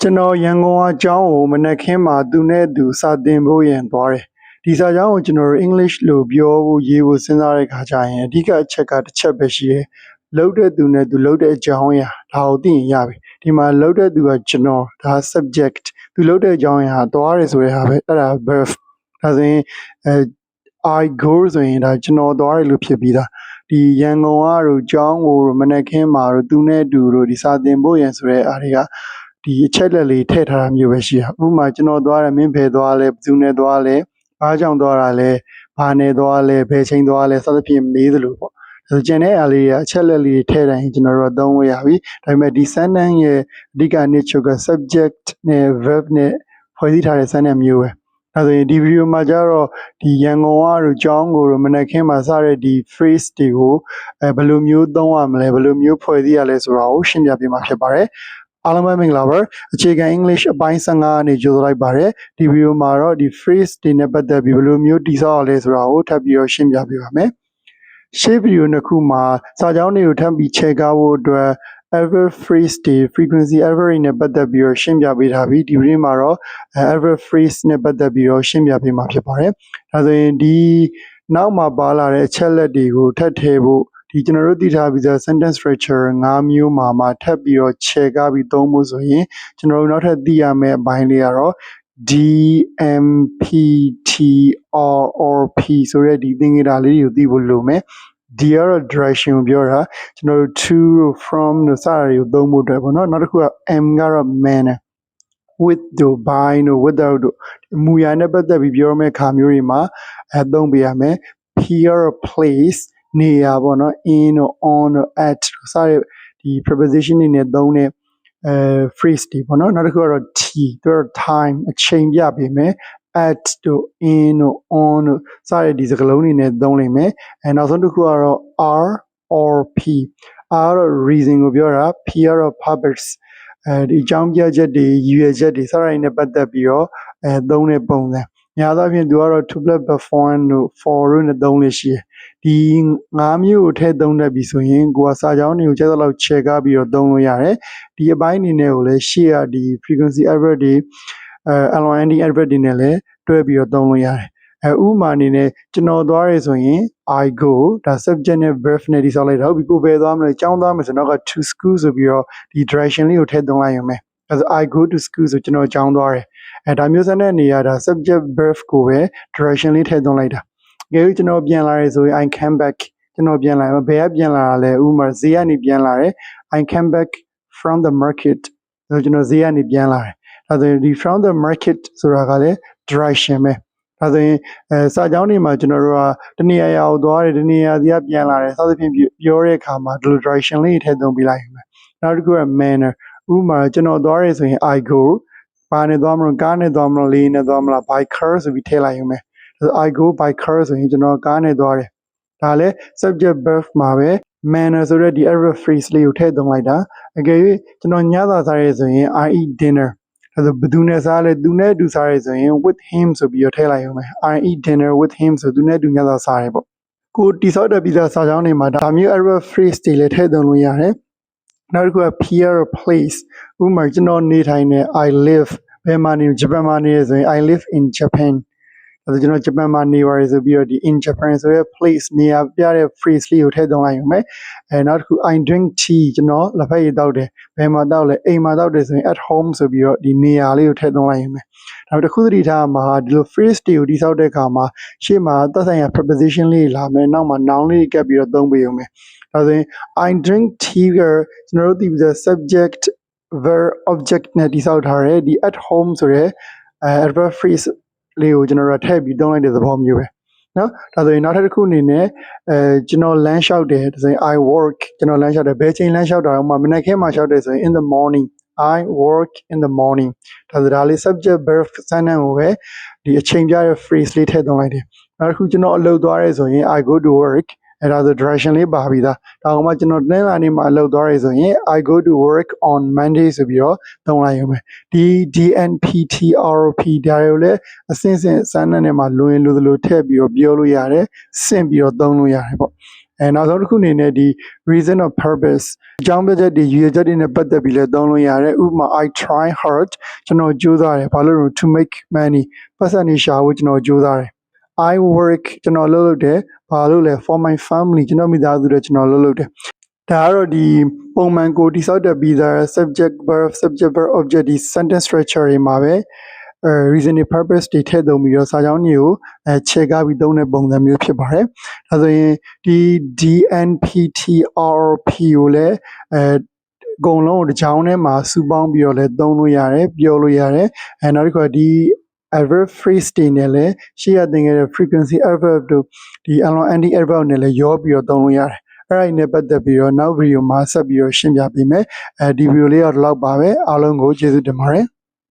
ကျွန်တော်ရန်ကုန်အကြောင်းကိုမနက်ခင်းမှာသူနဲ့သူစာသင်ဖို့ရန်သွားတယ်ဒီစာကြောင်းကိုကျွန်တော်တို့ English လို့ပြောဖို့ရေးဖို့စဉ်းစားတဲ့ခါကျရင်အဓိကအချက်ကတစ်ချက်ပဲရှိတယ်လောက်တဲ့သူနဲ့သူလောက်တဲ့အကြောင်းအရာဒါကိုသိရင်ရပြီဒီမှာလောက်တဲ့သူကကျွန်တော်ဒါ subject သူလောက်တဲ့အကြောင်းအရာသွားတယ်ဆိုတဲ့ဟာပဲအဲ့ဒါ verb ဒါဆိုရင်အဲ I go ဆိုရင်ဒါကျွန်တော်သွားတယ်လို့ဖြစ်ပြီးသားဒီရန်ကုန်ကတို့ကျောင်းကိုတို့မနက်ခင်းမှာတို့သူနဲ့တူတို့ဒီစာသင်ဖို့ရန်ဆိုတဲ့အားတွေက ဒီအချက်လက်လေးထည့်ထားတာမျိုးပဲရှိတာဥပမာကျွန်တော်သွားတယ်မင်းဖယ်သွားလဲဘယ်သူနဲ့သွားလဲအားကြောင့်သွားတာလဲဘာနဲ့သွားလဲဘယ်ချိန်သွားလဲစသဖြင့်မေးသလိုပေါ့ဆိုကျန်တဲ့အားလေးကအချက်လက်လေးထည့်တိုင်းကျွန်တော်တို့သုံးလို့ရပြီဒါပေမဲ့ဒီ sentence ရဲ့အဓိက nature က subject နဲ့ verb နဲ့ဖွဲ့စည်းထားတဲ့ sentence မျိုးပဲအဲဆိုရင်ဒီဗီဒီယိုမှာကျတော့ဒီရန်ကုန်ကတို့ကျောင်းကိုတို့မနက်ခင်းမှာစတဲ့ဒီ phrase တွေကိုအဲဘယ်လိုမျိုးသုံးရမလဲဘယ်လိုမျိုးဖွဲ့စည်းရလဲဆိုတာကိုရှင်းပြပေးမှာဖြစ်ပါတယ် အားလုံးပဲမင်္ဂလာပါအခြေခံ English အပိုင်း15အနေကြိုဆိုလိုက်ပါတယ်ဒီဗီဒီယိုမှာတော့ဒီ phrase တွေနဲ့ပတ်သက်ပြီးဘယ်လိုမျိုးတည်ဆောက်ရလဲဆိုတာကိုထပ်ပြီးတော့ရှင်းပြပေးပါမယ်ရှေ့ဗီဒီယိုနှစ်ခုမှာစာကြောင်းတွေကိုထပ်ပြီးချဲကားဖို့အတွက် ever phrase တွေ frequency ever တွေနဲ့ပတ်သက်ပြီးတော့ရှင်းပြပေးထားပြီးဒီဗီဒီယိုမှာတော့ ever phrase နဲ့ပတ်သက်ပြီးတော့ရှင်းပြပေးမှာဖြစ်ပါတယ်ဒါဆိုရင်ဒီနောက်မှာပါလာတဲ့အချက်လက်တွေကိုထပ်ထည့်ဖို့ ဒီကျွန်တော်တို့သိထားပြီးသား sentence structure ၅မျိုးမှာမှထပ်ပြီးတော့ခြေကားပြီးသုံးဖို့ဆိုရင်ကျွန်တော်တို့နောက်ထပ်သိရမယ့်အပိုင်းလေးကတော့ DMPTROP ဆိုတဲ့ဒီသင်္ကေတလေးတွေကိုသိဖို့လိုမယ် D ကတော့ direction ကိုပြောတာကျွန်တော်တို့ to from တို့စတာတွေကိုသုံးဖို့အတွက်ပေါ့နော်နောက်တစ်ခုက M ကတော့ manner with တို့ by တို့ without တို့အမူအရာနဲ့ပတ်သက်ပြီးပြောမယ့်ခါမျိုးတွေမှာအဲသုံးပေးရမယ် P ကတော့ place နေရာပေါ့နော် in တို့ on တို့ at တို့စတဲ့ဒီ preposition တွေနဲ့သုံးတဲ့အဲ phrase တွေပေါ့နော်နောက်တစ်ခုကတော့ T သူကတော့ time အချိန်ပြပေးမယ် at တို့ in တို့ on တို့စတဲ့ဒီစကားလုံးတွေနဲ့သုံးလိမ့်မယ်အဲနောက်ဆုံးတစ်ခုကတော့ R or P R ကတော့ reason ကိုပြောတာ P ကတော့ purpose အဲဒီအကြောင်းပြချက်တွေရည်ရွယ်ချက်တွေစတာတွေနဲ့ပတ်သက်ပြီးတော့အဲသုံးတဲ့ပုံစံများသောအားဖြင့်သူကတော့ to plus before တို့ for တို့နဲ့သုံးလို့ရှိတယ် ဒီ၅မျိုးကိုထည့်သုံးတတ်ပြီဆိုရင်ကိုကစာကြောင်းတွေကိုကျက်သလောက်ချဲကားပြီးတော့သုံးလို့ရတယ်ဒီအပိုင်းအနေနဲ့ကိုလည်းရှေ့ကဒီ frequency adverb တွေအဲ LND adverb တွေနဲ့လည်းတွဲပြီးတော့သုံးလို့ရတယ်အဲဥပမာအနေနဲ့ကျွန်တော်သွားရဲဆိုရင် I go ဒါ subject နဲ့ verb နဲ့ဒီဆောက်လိုက်တာဟုတ်ပြီကိုပဲသွားမလဲကျောင်းသွားမယ်ဆိုတော့က to school ဆိုပြီးတော့ဒီ direction လေးကိုထည့်သုံးလိုက်ရုံပဲအဲဆို I go to school ဆိုကျွန်တော်ကျောင်းသွားတယ်အဲဒါမျိုးစတဲ့နေရာဒါ subject verb ကိုပဲ direction လေးထည့်သုံးလိုက်တာ ငယ်ကျွန်တော်ပြန်လာရဲဆိုရင် I came back ကျွန်တော်ပြန်လာဘယ်ကပြန်လာတာလဲဥပမာဈေးကနေပြန်လာတယ် I came back from the market ဆိုကျွန်တော်ဈေးကနေပြန်လာတယ်ဒါဆိုရင်ဒီ from the market ဆိုတာကလည်း direction ပဲဒါဆိုရင်အဲစာကြောင်းတွေမှာကျွန်တော်တို့ကတနေရာရာကိုသွားတယ်တနေရာစီကပြန်လာတယ်စသဖြင့်ပြောတဲ့အခါမှာဒီလို direction လေးထည့်သုံးပေးလိုက်ရမယ်နောက်တစ်ခုက manner ဥပမာကျွန်တော်သွားရဲဆိုရင် I go ဘာနဲ့သွားမလို့ကားနဲ့သွားမလို့လေနဲ့သွားမလား by car ဆိုပြီးထည့်လိုက်ရမယ် I go by car ဆိုရင်ကျွန်တော်ကားနဲ့သွားတယ်ဒါလည်း subject verb မှာပဲ manner ဆိုတဲ့ဒီ adverb phrase လေးကိုထည့်သုံးလိုက်တာအကယ်၍ကျွန်တော်ညသာစားရဲဆိုရင် I eat dinner ဒါဆိုဘယ်သူနဲ့စားလဲသူနဲ့အတူစားရဲဆိုရင် with him ဆိုပြီးတော့ထည့်လိုက်ရုံပဲ I eat dinner with him ဆိုသူနဲ့အတူညသာစားရဲပေါ့ကိုတိဆောက်တဲ့ပြီးသားစာကြောင်းတွေမှာဒါမျိုး adverb phrase တွေလည်းထည့်သုံးလို့ရတယ်နောက်တစ်ခုက peer place ဥပမာကျွန်တော်နေထိုင်နေ I live ဘယ်မှာနေဂျပန်မှာနေရဆိုရင် I live in Japan အဲဒါကျွန်တော်ဂျပန်မှာနေပါတယ်ဆိုပြီးတော့ဒီ in Japan ဆိုတဲ့ place နေရာပြတဲ့ phrase လေးကိုထည့်သွင်းလိုက်ရုံပဲအဲနောက်တစ်ခု I drink tea ကျွန်တော်လက်ဖက်ရည်တောက်တယ်ဘယ်မှာတောက်လဲအိမ်မှာတောက်တယ်ဆိုရင် at home ဆိုပြီးတော့ဒီနေရာလေးကိုထည့်သွင်းလိုက်ရုံပဲနောက်တစ်ခုသတိထားမှာဒီလို phrase တွေကိုတိစောက်တဲ့အခါမှာရှေ့မှာသက်ဆိုင်ရာ preposition လေးလာမယ်နောက်မှာ noun လေးကပ်ပြီးတော့သုံးပေးရုံပဲဒါဆိုရင် I drink tea ကကျွန်တော်တို့သိပြီးသား subject verb object နဲ့တိစောက်ထားတယ်ဒီ at home ဆိုရဲအဲ adverb phrase လေးကိုကျွန်တော်တို့ထည့်ပြီးသုံးလိုက်တဲ့သဘောမျိုးပဲနော်ဒါဆိုရင်နောက်ထပ်တစ်ခုအနေနဲ့အဲကျွန်တော်လမ်းလျှောက်တယ်ဒါဆိုရင် I work ကျွန်တော်လမ်းလျှောက်တယ်ဘယ်ချိန်လမ်းလျှောက်တာတော့မှမနေ့ကမှလျှောက်တယ်ဆိုရင် in the morning I work in the morning ဒါဆိုဒါလေး subject verb sentence ကိုပဲဒီအချိန်ပြတဲ့ phrase လေးထည့်သွင်းလိုက်တယ်နောက်တစ်ခုကျွန်တော်အလုပ်သွားရဲဆိုရင် I go to work အဲ့ဒါဆို direction လေးပါပြီးသားဒါကမှကျွန်တော်တင်းလာနေမှာအလုပ်သွားရဲဆိုရင် I go to work on Monday ဆိုပြီးတော့သုံးလိုက်ရုံပဲဒီ DNPTROP ဒါတွေကိုလည်းအစင်းစင်းစမ်းတဲ့နေမှာလွင်လိုသလိုထည့်ပြီးတော့ပြောလို့ရတယ်စင့်ပြီးတော့သုံးလို့ရတယ်ပေါ့အဲနောက်ဆုံးတစ်ခုအနေနဲ့ဒီ reason of purpose အကြောင်းပြချက်တွေရည်ရွယ်ချက်တွေနဲ့ပတ်သက်ပြီးလည်းသုံးလို့ရတယ်ဥပမာ I try hard ကျွန်တော်ကြိုးစားတယ်ဘာလို့လဲ to make money ပတ်စံနေရှာဖို့ကျွန်တော်ကြိုးစားတယ် I work ကျွန်တော်လုပ်လုပ်တယ်ဘာလို့လဲ for my family ကျွန်တော်မိသားစုတွေကျွန်တော်လုပ်လုပ်တယ်ဒါကတော့ဒီပုံမှန်ကိုတိဆောက်တဲ့ပြီးသား subject verb subject verb object ဒီ sentence structure တွေမှာပဲအဲ reason တွေ purpose တွေထည့်သုံးပြီးတော့စာကြောင်းတွေကိုအဲခြေကားပြီးသုံးတဲ့ပုံစံမျိုးဖြစ်ပါတယ်။ဒါဆိုရင်ဒီ DNPTRP ကိုလည်းအဲအကုန်လုံးကိုတစ်ချောင်းထဲမှာစုပေါင်းပြီးတော့လည်းသုံးလို့ရတယ်ပြောလို့ရတယ်။အဲနောက်တစ်ခါဒီ adverb phrase တွေနဲ့လည်းရှေ့ရသင်ခဲ့တဲ့ frequency adverb တို့ဒီ alon anti adverb နဲ့လည်းရောပြီးတော့သုံးလို့ရတယ်။အဲ့ဒါနဲ့ပတ်သက်ပြီးတော့နောက်ဗီဒီယိုမှာဆက်ပြီးတော့ရှင်းပြပေးမယ်။အဲဒီဗီဒီယိုလေးကတော့ဒီလောက်ပါပဲအားလုံးကိုကျေးဇူးတင်ပါတယ်။